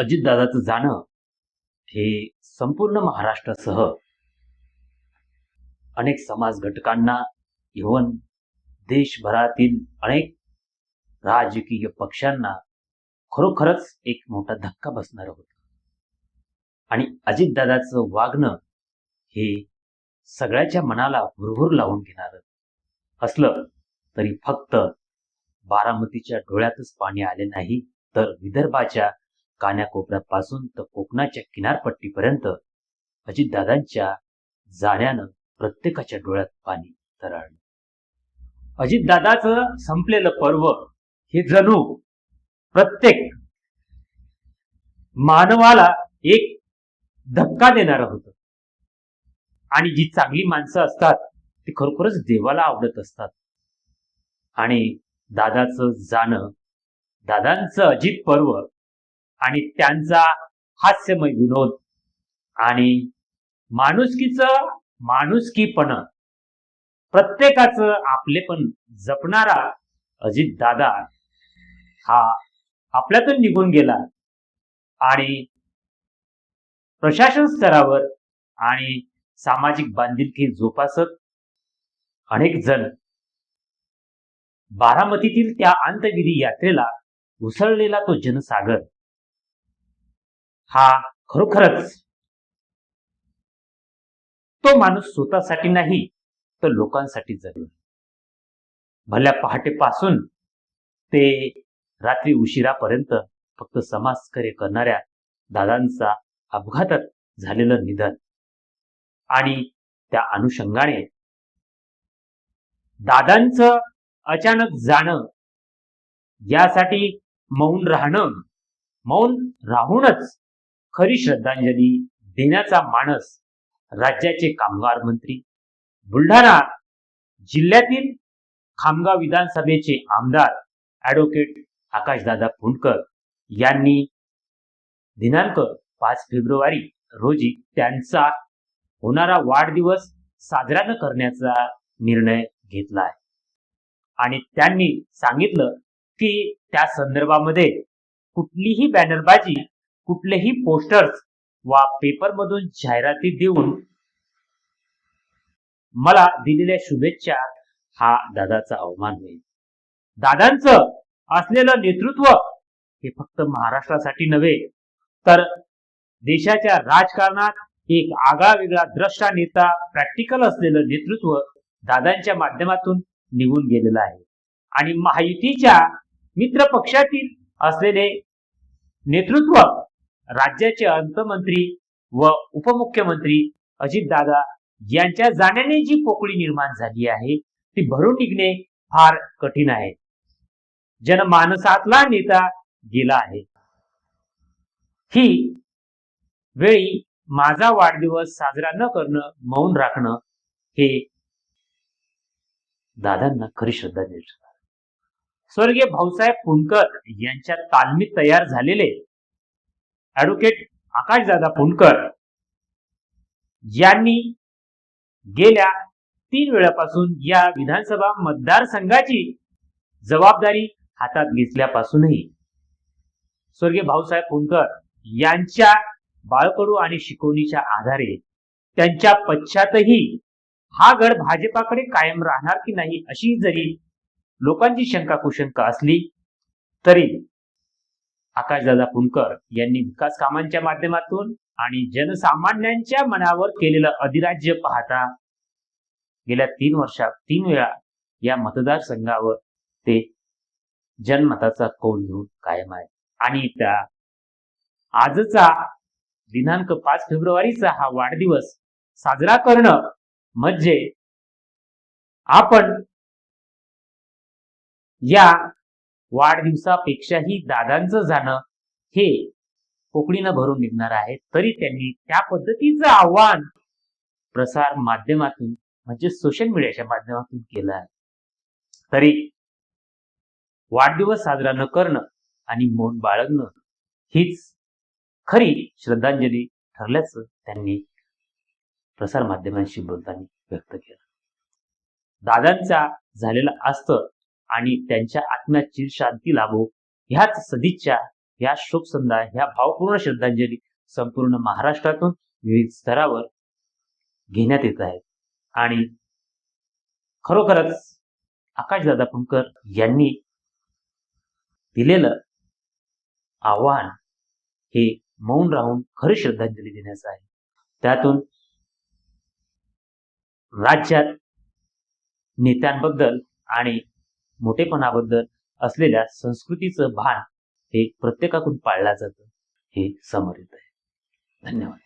अजितदादाचं जाणं हे संपूर्ण महाराष्ट्रासह अनेक समाज घटकांना इव्हन देशभरातील अनेक राजकीय पक्षांना खरोखरच एक मोठा धक्का बसणार होता. आणि अजितदादाचं वागणं हे सगळ्याच्या मनाला भुरभुर लावून घेणार असलं तरी फक्त बारामतीच्या डोळ्यातच पाणी आले नाही तर विदर्भाच्या कान्याकोपऱ्यापासून तर कोकणाच्या किनारपट्टीपर्यंत अजितदादांच्या जाण्यानं प्रत्येकाच्या डोळ्यात पाणी तरळलं. अजितदादाचं संपलेलं पर्व हे जणू प्रत्येक मानवाला एक धक्का देणार होतं. आणि जी चांगली माणसं असतात ती खरोखरच देवाला आवडत असतात. आणि दादाचं जाणं दादांचं अजित पर्व आणि त्यांचा हास्यमय विनोद आणि माणुसकीचं माणुसकीपण. प्रत्येकाचं आपलेपण जपणारा अजित दादा हा आपल्यातून निघून गेला आणि प्रशासन स्तरावर आणि सामाजिक बांधिलकी जोपासत अनेक जण बारामतीतील त्या अंतविधी यात्रेला उसळलेला तो जनसागर. हा खरोखरच. तो माणूस स्वतःसाठी नाही तर लोकांसाठी जगला. भल्या पहाटेपासून ते रात्री उशिरापर्यंत फक्त समाजकार्य करणाऱ्या दादांचा अपघातात झालेलं निधन आणि त्या अनुषंगाने दादांचं अचानक जाणं यासाठी मौन राहणं मौन राहूनच खरी श्रद्धांजली देण्याचा मानस राज्याचे कामगार मंत्री. बुलढाणा जिल्ह्यातील खामगाव विधानसभेचे आमदार ऍडव्होकेट आकाशदादा फुंडकर यांनी दिनांक पाच फेब्रुवारी रोजी त्यांचा होणारा वाढदिवस साजरा न करण्याचा निर्णय घेतला आहे. आणि त्यांनी सांगितलं की त्या संदर्भामध्ये कुठलीही बॅनरबाजी कुठलेही पोस्टर्स वा पेपरमधून जाहिराती देऊन मला दिलेल्या शुभेच्छा हा दादाचा अवमान होईल. दादांचं असलेलं नेतृत्व हे फक्त महाराष्ट्रासाठी नव्हे तर देशाच्या राजकारणात एक आगळा वेगळा द्रष्टा नेता प्रॅक्टिकल असलेलं नेतृत्व दादांच्या माध्यमातून निघून गेलेलं आहे. आणि महायुतीच्या मित्र पक्षातील असलेले नेतृत्व राज्याचे अर्थमंत्री व उपमुख्यमंत्री अजितदादा यांच्या जाण्याने जी पोकळी निर्माण झाली आहे ती भरून निघणे फार कठीण आहे. जनमानसातला नेता गेला आहे. ही वेळी माझा वाढदिवस साजरा न करणं मौन राखणं हे दादांना खरी श्रद्धांजली स्वर्गीय भाऊसाहेब पुणकर यांच्या तालमीत तयार झालेले ऍडव्होकेट आकाशदादा पुणकर यांनी गेल्या तीन वेळापासून या विधानसभा मतदारसंघाची जबाबदारी हातात घेतल्यापासूनही स्वर्गीय भाऊसाहेब पुणकर यांच्या बाळकडू आणि शिकवणीच्या आधारे त्यांच्या पश्चातही हा गड भाजपाकडे कायम राहणार की नाही अशी जरी लोकांची शंका कुशंका असली तरी आकाशदादा पुणकर यांनी विकास कामांच्या माध्यमातून आणि जनसामान्यांच्या मनावर केलेलं अधिराज्य पाहता गेल्या तीन वर्षात तीन वेळा या मतदारसंघावर ते जनमताचा कौल घेऊन कायम आहे आणि त्या आजचा दिनांक पाच फेब्रुवारीचा हा वाढदिवस साजरा करणं म्हणजे आपण या वाढदिवसापेक्षाही दादांचं जाणं हे पोकळीनं भरून निघणार आहे. तरी त्यांनी त्या पद्धतीचं आव्हान प्रसार माध्यमातून म्हणजे सोशल मीडियाच्या माध्यमातून केलं आहे. तरी वाढदिवस साजरा न करणं आणि मौन बाळगणं हीच खरी श्रद्धांजली ठरल्याचं त्यांनी प्रसार माध्यमांशी बोलताना व्यक्त केलं. दादांचा झालेला असतं आणि त्यांच्या आत्म्याची शांती लाभो. ह्याच सदिच्छा ह्या शोकसंधा ह्या भावपूर्ण श्रद्धांजली संपूर्ण महाराष्ट्रातून विविध स्तरावर घेण्यात येत आहेत. आणि खरोखरच आकाशदादा पुणकर यांनी दिलेलं आव्हान हे मौन राहून खरी श्रद्धांजली देण्याचं आहे. त्यातून राज्यात नेत्यांबद्दल आणि मोठेपणाबद्दल असलेल्या संस्कृतीचं भान हे प्रत्येकाकडून पाळलं जातं हे समोर येत आहे धन्यवाद.